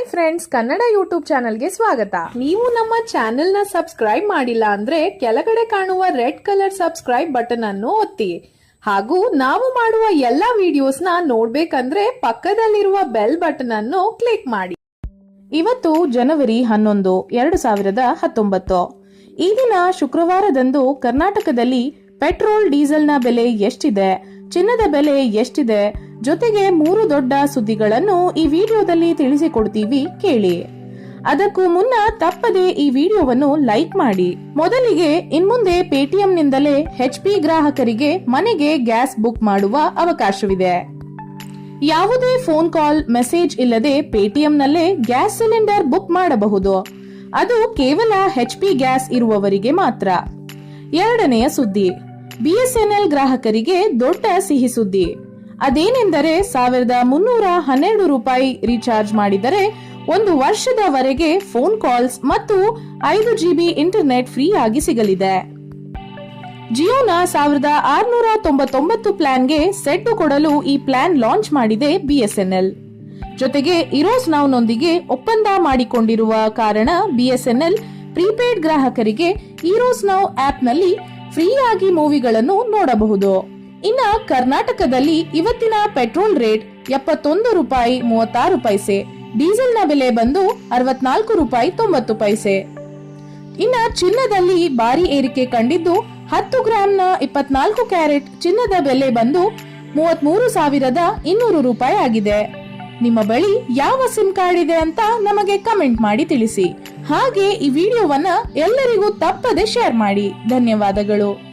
Hi friends Kannada YouTube ಚಾನಲ್ಗೆ ಸ್ವಾಗತ. ನೀವು ನಮ್ಮ ಚಾನೆಲ್ನ ಸಬ್ಸ್ಕ್ರೈಬ್ ಮಾಡಿಲ್ಲ ಅಂದ್ರೆ ಕೆಳಗಡೆ ಕಾಣುವ ರೆಡ್ ಕಲರ್ ಸಬ್ಸ್ಕ್ರೈಬ್ ಬಟನ್ ಅನ್ನು ಒತ್ತಿ. ಹಾಗೂ ನಾವು ಮಾಡುವ ಎಲ್ಲಾ ವಿಡಿಯೋಸ್ನ ನೋಡ್ಬೇಕಂದ್ರೆ ಪಕ್ಕದಲ್ಲಿರುವ ಬೆಲ್ ಬಟನ್ ಅನ್ನು ಕ್ಲಿಕ್ ಮಾಡಿ. ಇವತ್ತು ಜನವರಿ ಹನ್ನೊಂದು, ಎರಡು ಸಾವಿರದ ಹತ್ತೊಂಬತ್ತು. ಈ ದಿನ ಶುಕ್ರವಾರದಂದು ಕರ್ನಾಟಕದಲ್ಲಿ ಪೆಟ್ರೋಲ್ ಡೀಸೆಲ್ನ ಬೆಲೆ ಎಷ್ಟಿದೆ, ಚಿನ್ನದ ಬೆಲೆ ಎಷ್ಟಿದೆ ಜೊತೆಗೆ ಮೂರು ದೊಡ್ಡ ಸುದ್ದಿಗಳನ್ನು ಈ ವಿಡಿಯೋದಲ್ಲಿ ತಿಳಿಸಿಕೊಡ್ತೀವಿ ಕೇಳಿ. ಅದಕ್ಕೂ ಮುನ್ನ ತಪ್ಪದೆ ಈ ವಿಡಿಯೋವನ್ನು ಲೈಕ್ ಮಾಡಿ. ಮೊದಲಿಗೆ ಇನ್ಮುಂದೆ ಪೇಟಿಎಂನಿಂದಲೇ ಹೆಚ್ ಪಿ ಗ್ರಾಹಕರಿಗೆ ಮನೆಗೆ ಗ್ಯಾಸ್ ಬುಕ್ ಮಾಡುವ ಅವಕಾಶವಿದೆ. ಯಾವುದೇ ಫೋನ್ ಕಾಲ್, ಮೆಸೇಜ್ ಇಲ್ಲದೆ ಪೇಟಿಎಂನಲ್ಲೇ ಗ್ಯಾಸ್ ಸಿಲಿಂಡರ್ ಬುಕ್ ಮಾಡಬಹುದು. ಅದು ಕೇವಲ ಹೆಚ್ ಪಿ ಗ್ಯಾಸ್ ಇರುವವರಿಗೆ ಮಾತ್ರ. ಎರಡನೆಯ ಸುದ್ದಿ. ಬಿಎಸ್ಎನ್ಎಲ್ ಗ್ರಾಹಕರಿಗೆ ದೊಡ್ಡ ಸಿಹಿ ಸುದ್ದಿ. ಅದೇನೆಂದರೆ ಸಾವಿರದ ಮುನ್ನೂರ ಹನ್ನೆರಡು ರೂಪಾಯಿ ರೀಚಾರ್ಜ್ ಮಾಡಿದರೆ ಒಂದು ವರ್ಷದವರೆಗೆ ಫೋನ್ ಕಾಲ್ಸ್ ಮತ್ತು ಐದು ಜಿಬಿ ಇಂಟರ್ನೆಟ್ ಫ್ರೀ ಆಗಿ ಸಿಗಲಿದೆ. ಜಿಯೋನ ಸಾವಿರದ ಆರುನೂರ ತೊಂಬತ್ತೊಂಬತ್ತು ಪ್ಲಾನ್ಗೆ ಸೆಟ್ಟು ಕೊಡಲು ಈ ಪ್ಲಾನ್ ಲಾಂಚ್ ಮಾಡಿದೆ ಬಿಎಸ್ಎನ್ಎಲ್ ಜೊತೆಗೆ ಇರೋಸ್ ನೌನೊಂದಿಗೆ ಒಪ್ಪಂದ ಮಾಡಿಕೊಂಡಿರುವ ಕಾರಣ ಬಿಎಸ್ಎನ್ಎಲ್ ಪ್ರೀಪೇಡ್ ಗ್ರಾಹಕರಿಗೆ ಇರೋಸ್ ನೌ ಆಪ್ನಲ್ಲಿ ಫ್ರೀಯಾಗಿ ಮೂವಿಗಳನ್ನು ನೋಡಬಹುದು. ಇನ್ನ ಕರ್ನಾಟಕದಲ್ಲಿ ಇವತ್ತಿನ ಪೆಟ್ರೋಲ್ ರೇಟ್ ಎಪ್ಪತ್ತೊಂದು ರೂಪಾಯಿ ಮೂವತ್ತಾರು ಪೈಸೆ, ಡೀಸೆಲ್ನ ಬೆಲೆ ಬಂದು ಅರವತ್ನಾಲ್ಕು ರೂಪಾಯಿ ತೊಂಬತ್ತು ಪೈಸೆ. ಇನ್ನ ಚಿನ್ನದಲ್ಲಿ ಭಾರಿ ಏರಿಕೆ ಕಂಡಿದ್ದು ಹತ್ತು ಗ್ರಾಂನ ಇಪ್ಪತ್ನಾಲ್ಕು ಕ್ಯಾರೆಟ್ ಚಿನ್ನದ ಬೆಲೆ ಬಂದು ಮೂವತ್ಮೂರು ಸಾವಿರದ ಇನ್ನೂರು ರೂಪಾಯಿ ಆಗಿದೆ. ನಿಮ್ಮ ಬಳಿ ಯಾವ ಸಿಮ್ ಕಾರ್ಡ್ ಇದೆ ಅಂತ ನಮಗೆ ಕಮೆಂಟ್ ಮಾಡಿ ತಿಳಿಸಿ. ಹಾಗೆ ಈ ವಿಡಿಯೋವನ್ನ ಎಲ್ಲರಿಗೂ ತಪ್ಪದೆ ಶೇರ್ ಮಾಡಿ. ಧನ್ಯವಾದಗಳು.